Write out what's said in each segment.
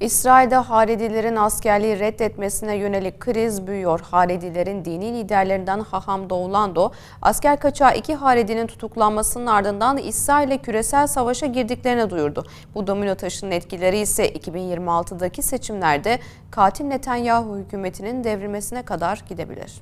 İsrail'de Haredilerin askerliği reddetmesine yönelik kriz büyüyor. Haredilerin dini liderlerinden Haham Doğulando, asker kaçağı iki Haredinin tutuklanmasının ardından İsrail'le küresel savaşa girdiklerini duyurdu. Bu domino taşının etkileri ise 2026'daki seçimlerde katil Netanyahu hükümetinin devrilmesine kadar gidebilir.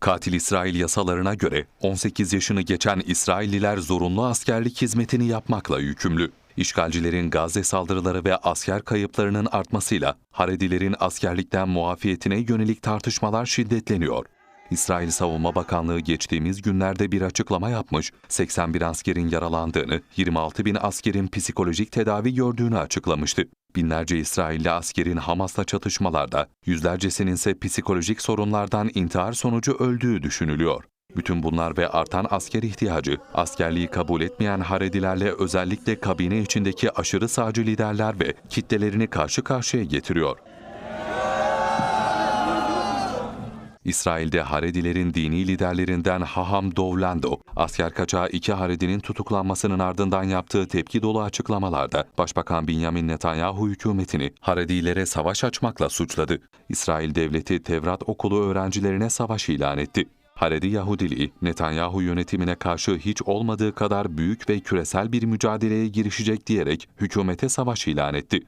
Katil İsrail yasalarına göre 18 yaşını geçen İsrailliler zorunlu askerlik hizmetini yapmakla yükümlü. İşgalcilerin Gazze saldırıları ve asker kayıplarının artmasıyla Haredilerin askerlikten muafiyetine yönelik tartışmalar şiddetleniyor. İsrail Savunma Bakanlığı geçtiğimiz günlerde bir açıklama yapmış, 81 askerin yaralandığını, 26 bin askerin psikolojik tedavi gördüğünü açıklamıştı. Binlerce İsrailli askerin Hamas'la çatışmalarda, yüzlercesinin ise psikolojik sorunlardan intihar sonucu öldüğü düşünülüyor. Bütün bunlar ve artan asker ihtiyacı, askerliği kabul etmeyen Haredilerle özellikle kabine içindeki aşırı sağcı liderler ve kitlelerini karşı karşıya getiriyor. İsrail'de Haredilerin dini liderlerinden Haham Dovlando, asker kaçağı iki Haredinin tutuklanmasının ardından yaptığı tepki dolu açıklamalarda Başbakan Benjamin Netanyahu hükümetini Haredilere savaş açmakla suçladı. İsrail devleti Tevrat okulu öğrencilerine savaş ilan etti. Haredi Yahudiliği, Netanyahu yönetimine karşı hiç olmadığı kadar büyük ve küresel bir mücadeleye girişecek diyerek hükümete savaş ilan etti.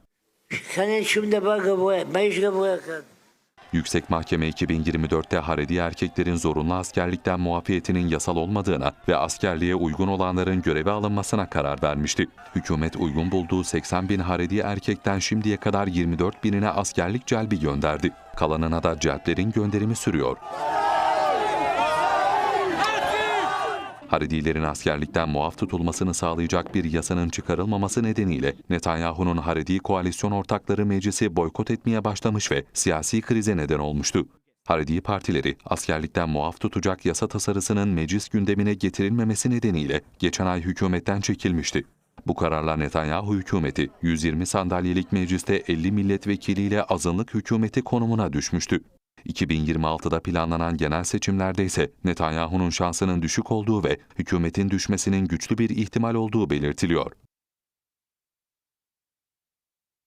Yüksek Mahkeme 2024'te Haredi erkeklerin zorunlu askerlikten muafiyetinin yasal olmadığına ve askerliğe uygun olanların göreve alınmasına karar vermişti. Hükümet uygun bulduğu 80 bin Haredi erkekten şimdiye kadar 24 binine askerlik celbi gönderdi. Kalanına da celplerin gönderimi sürüyor. Haredilerin askerlikten muaf tutulmasını sağlayacak bir yasanın çıkarılmaması nedeniyle Netanyahu'nun Haredi koalisyon ortakları meclisi boykot etmeye başlamış ve siyasi krize neden olmuştu. Haredi partileri askerlikten muaf tutacak yasa tasarısının meclis gündemine getirilmemesi nedeniyle geçen ay hükümetten çekilmişti. Bu kararla Netanyahu hükümeti 120 sandalyelik mecliste 50 milletvekiliyle azınlık hükümeti konumuna düşmüştü. 2026'da planlanan genel seçimlerde ise Netanyahu'nun şansının düşük olduğu ve hükümetin düşmesinin güçlü bir ihtimal olduğu belirtiliyor.